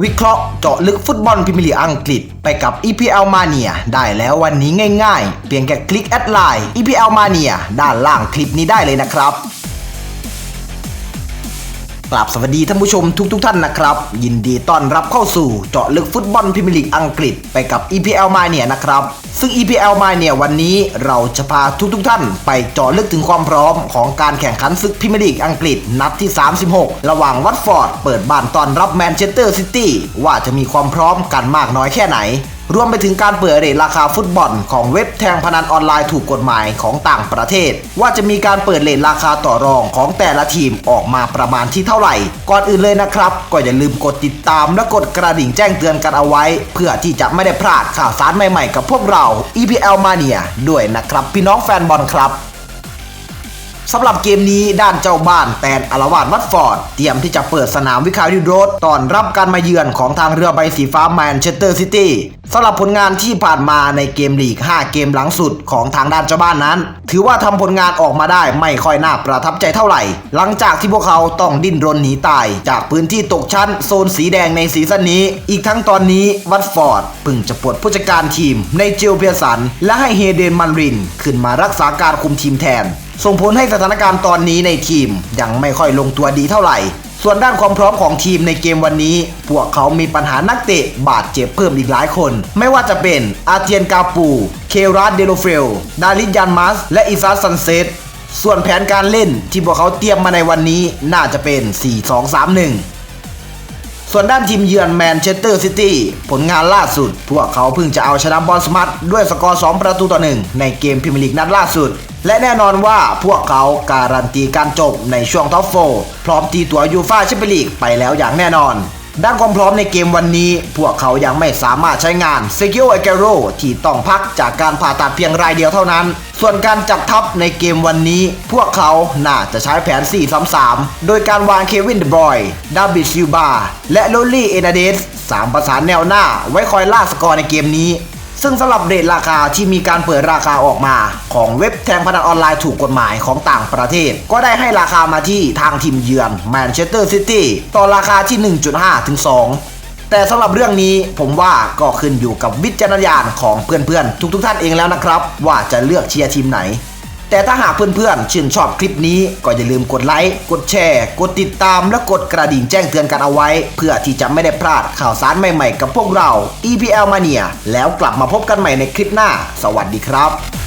วิเคราะห์เจาะลึกฟุตบอลพรีเมียร์ลีกอังกฤษไปกับ EPL Mania ได้แล้ววันนี้ง่ายๆ เพียงแค่คลิกแอดไลน์ EPL Mania ด้านล่างคลิปนี้ได้เลยนะครับ กลับสวัสดีท่านผู้ชมทุกๆทท่านนะครับ ยินดีต้อนรับเข้าสู่เจาะลึกฟุตบอลพรีเมียร์ลีกอังกฤษไปกับ EPL Mania นะครับ ซึ่ง EPL Mania วันนี้เราจะพาทุกๆทท่าน ไปเจาะลึกถึงความพร้อมของการแข่งขันศึกพรีเมียร์ลีกอังกฤษนัดที่ 36 ระหว่างวัตฟอร์ดเปิดบ้านต้อนรับแมนเชสเตอร์ซิตี้ว่าจะมีความพร้อมกันมากน้อยแค่ไหน รวมไปถึงการเปิดเรทราคาฟุตบอลของเว็บแทงพนันออนไลน์ถูกกฎหมายของต่างประเทศ ว่าจะมีการเปิดเรทราคาต่อรองของแต่ละทีมออกมาประมาณที่เท่าไหร่ ก่อนอื่นเลยนะครับ ก็อย่าลืมกดติดตามและกดกระดิ่งแจ้งเตือนกันเอาไว้ เพื่อที่จะไม่ได้พลาดข่าวสารใหม่ๆ กับพวกเรา EPL Mania ด้วยนะครับ พี่น้องแฟนบอลครับ สำหรับเกมนี้ด้านเจ้าบ้านแตนอารวาดวัตฟอร์ด เตรียมที่จะเปิดสนามวิคาริโรดตอนรับการมาเยือนของทางเรือใบสีฟ้าแมนเชสเตอร์ซิตี้สำหรับผลงานที่ผ่านมาในเกมลีก 5 เกมหลังสุดของทางด้านเจ้าบ้านนั้น ถือว่าทำผลงานออกมาได้ไม่ค่อยน่าประทับใจเท่าไหร่ หลังจากที่พวกเขาต้องดิ้นรนหนีตาย จากพื้นที่ตกชั้นโซนสีแดงในซีซั่นนี้ อีกทั้งตอนนี้วัตฟอร์ดพิ่งจะปลดผู้จัดการทีมในเจลเพียสัน และให้เฮเดนมันริน ขึ้นมารักษาการคุมทีมแทน ส่งผลให้สถานการณ์ตอนนี้ในทีมยังไม่ค่อยลงตัวดีเท่าไหร่ ส่วนด้านความพร้อมของทีมในเกมวันนี้ พวกเขามีปัญหานักเตะบาดเจ็บเพิ่มอีกหลายคน ไม่ว่าจะเป็นอาเทียนกาปู เคราสเดโลเฟล ดาริยันมัส และอิซาซันเซตส่วนแผนการเล่นที่พวกเขาเตรียมมาในวันนี้น่าจะเป็น 4-2-3-1 ส่วนด้านทีมเยือนแมนเชสเตอร์ซิตี้ผลงานล่าสุด พวกเขาเพิ่งจะเอาชนะบอลสมัตด้วยสกอร์ 2 ประตูต่อ 1 ในเกมพรีเมียร์ลีกนัดล่าสุด และแน่นอนว่าพวกเขาการันตีการจบในช่วงท็อปโฟพร้อมตีตัวยูฟ่าแชมเปี้ยนลีกไปแล้วอย่างแน่นอน ด้านความพร้อมในเกมวันนี้ พวกเขายังไม่สามารถใช้งานเซกิโอเอเกโรที่ต้องพักจากการผ่าตัดเพียงรายเดียวเท่านั้น ส่วนการจัดทัพในเกมวันนี้ พวกเขาน่าจะใช้แผน 4-3-3 โดยการวางเควินเดบอยดาบิดซิลบาและโรลลี่เอนาเดสสามประสานแนวหน้าไว้คอยล่าสกอร์ในเกมนี้ ซึ่งสำหรับเรทราคาที่มีการเปิดราคาออกมา ของเว็บแทงพนันออนไลน์ถูกกฎหมายของต่างประเทศ ก็ได้ให้ราคามาที่ทางทีมเยือนแมนเชสเตอร์ซิตี้ต่อราคาที่ 1.5 ถึง 2แต่สำหรับเรื่องนี้ผมว่าก็ขึ้นอยู่กับวิจารณญาณของเพื่อนๆ ทุกๆท่านเองแล้วนะครับ ว่าจะเลือกเชียร์ทีมไหน แต่ถ้าหากเพื่อนๆชื่นชอบคลิปนี้ก็อย่าลืมกดไลค์กดแชร์ กดติดตามและกดกระดิ่งแจ้งเตือนกันเอาไว้ เพื่อที่จะไม่ได้พลาดข่าวสารใหม่ๆ กับพวกเรา EPL Mania แล้วกลับมาพบกันใหม่ในคลิปหน้า สวัสดีครับ